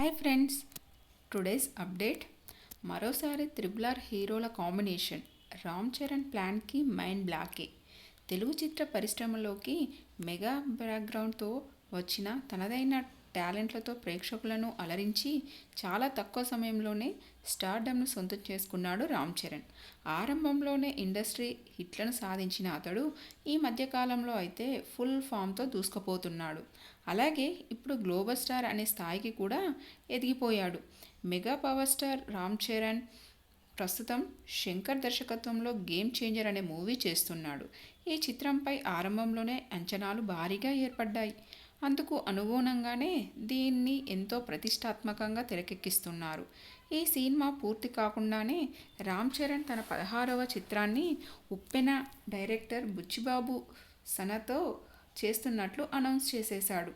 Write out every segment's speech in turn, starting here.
Hi friends today's update మరోసారి triple R హీరోల combination. Ram Charan ప్లాన్కి మైండ్ బ్లాకే. తెలుగు చిత్ర పరిశ్రమలోకి మెగా బ్యాక్గ్రౌండ్తో వచ్చిన తనదైన టాలెంట్లతో ప్రేక్షకులను అలరించి చాలా తక్కువ సమయంలోనే స్టార్డమ్ను సొంతం చేసుకున్నాడు రామ్ చరణ్. ఆరంభంలోనే ఇండస్ట్రీ హిట్లను సాధించిన అతడు ఈ మధ్యకాలంలో అయితే ఫుల్ ఫామ్తో దూసుకుపోతున్నాడు. అలాగే ఇప్పుడు గ్లోబల్ స్టార్ అనే స్థాయికి కూడా ఎదిగిపోయాడు. Mega power star Ram Charan ప్రస్తుతం శంకర్ దర్శకత్వంలో గేమ్ చేంజర్ అనే మూవీ చేస్తున్నాడు. ఈ చిత్రంపై ఆరంభంలోనే అంచనాలు భారీగా ఏర్పడ్డాయి. అందుకు అనుగుణంగానే దీన్ని ఎంతో ప్రతిష్టాత్మకంగా తెరకెక్కిస్తున్నారు. ఈ సినిమా పూర్తి కాకుండానే రామ్ చరణ్ తన పదహారవ చిత్రాన్ని ఉప్పెన డైరెక్టర్ బుచ్చిబాబు సనతో చేస్తున్నట్లు అనౌన్స్ చేసేశాడు.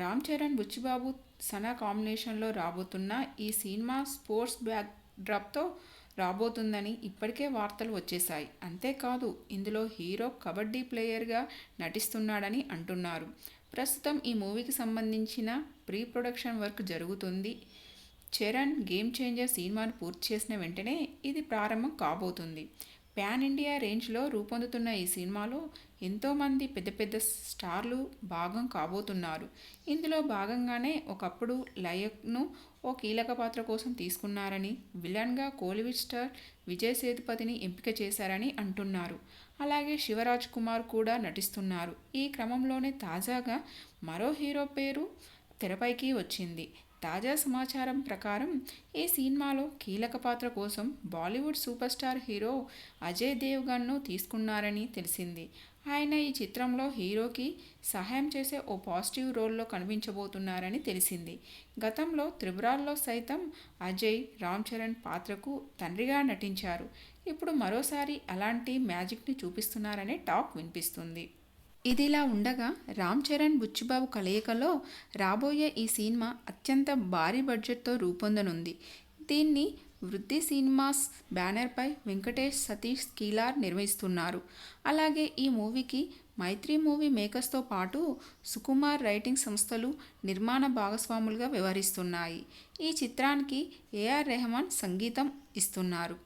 రామ్ చరణ్ బుచ్చిబాబు సన కాంబినేషన్లో రాబోతున్న ఈ సినిమా స్పోర్ట్స్ బ్యాక్ డ్రాప్తో రాబోతుందని ఇప్పటికే వార్తలు వచ్చేశాయి. అంతేకాదు ఇందులో హీరో కబడ్డీ ప్లేయర్గా నటిస్తున్నాడని అంటున్నారు. ప్రస్తుతం ఈ మూవీకి సంబంధించిన ప్రీ ప్రొడక్షన్ వర్క్ జరుగుతుంది. చరణ్ గేమ్ చేంజర్ సినిమాను పూర్తి చేసిన వెంటనే ఇది ప్రారంభం కాబోతుంది. ప్యాన్ ఇండియా రేంజ్లో రూపొందుతున్న ఈ సినిమాలో ఎంతోమంది పెద్ద పెద్ద స్టార్లు భాగం కాబోతున్నారు. ఇందులో భాగంగానే ఒకప్పుడు లయక్ను ఓ కీలక పాత్ర కోసం తీసుకున్నారని విలన్గా కోలివుడ్ స్టార్ విజయ్ సేతుపతిని ఎంపిక చేశారని అంటున్నారు. అలాగే శివరాజ్ కుమార్ కూడా నటిస్తున్నారు. ఈ క్రమంలోనే తాజాగా మరో హీరో పేరు తెరపైకి వచ్చింది. తాజా సమాచారం ప్రకారం ఈ సినిమాలో కీలక పాత్ర కోసం Bollywood super star hero Ajay దేవ్గన్ను తీసుకున్నారని తెలిసింది. ఆయన ఈ చిత్రంలో హీరోకి సహాయం చేసే ఓ పాజిటివ్ రోల్లో కనిపించబోతున్నారని తెలిసింది. గతంలో త్రిబురాల్లో సైతం అజయ్ రామ్ చరణ్ పాత్రకు తండ్రిగా నటించారు. ఇప్పుడు మరోసారి అలాంటి మ్యాజిక్ని చూపిస్తున్నారనే టాక్ వినిపిస్తుంది. ఇదిలా ఉండగా రామ్ చరణ్ బుచ్చిబాబు కలయికలో రాబోయే ఈ సినిమా అత్యంత భారీ బడ్జెట్తో రూపొందనుంది. దీన్ని వృద్ధి సినిమాస్ బ్యానర్పై వెంకటేష్ సతీష్ కీలార్ నిర్వహిస్తున్నారు. అలాగే ఈ మూవీకి మైత్రి మూవీ మేకర్స్తో పాటు సుకుమార్ రైటింగ్ సంస్థలు నిర్మాణ భాగస్వాములుగా వ్యవహరిస్తున్నాయి. ఈ చిత్రానికి ఏఆర్ రెహమాన్ సంగీతం ఇస్తున్నారు.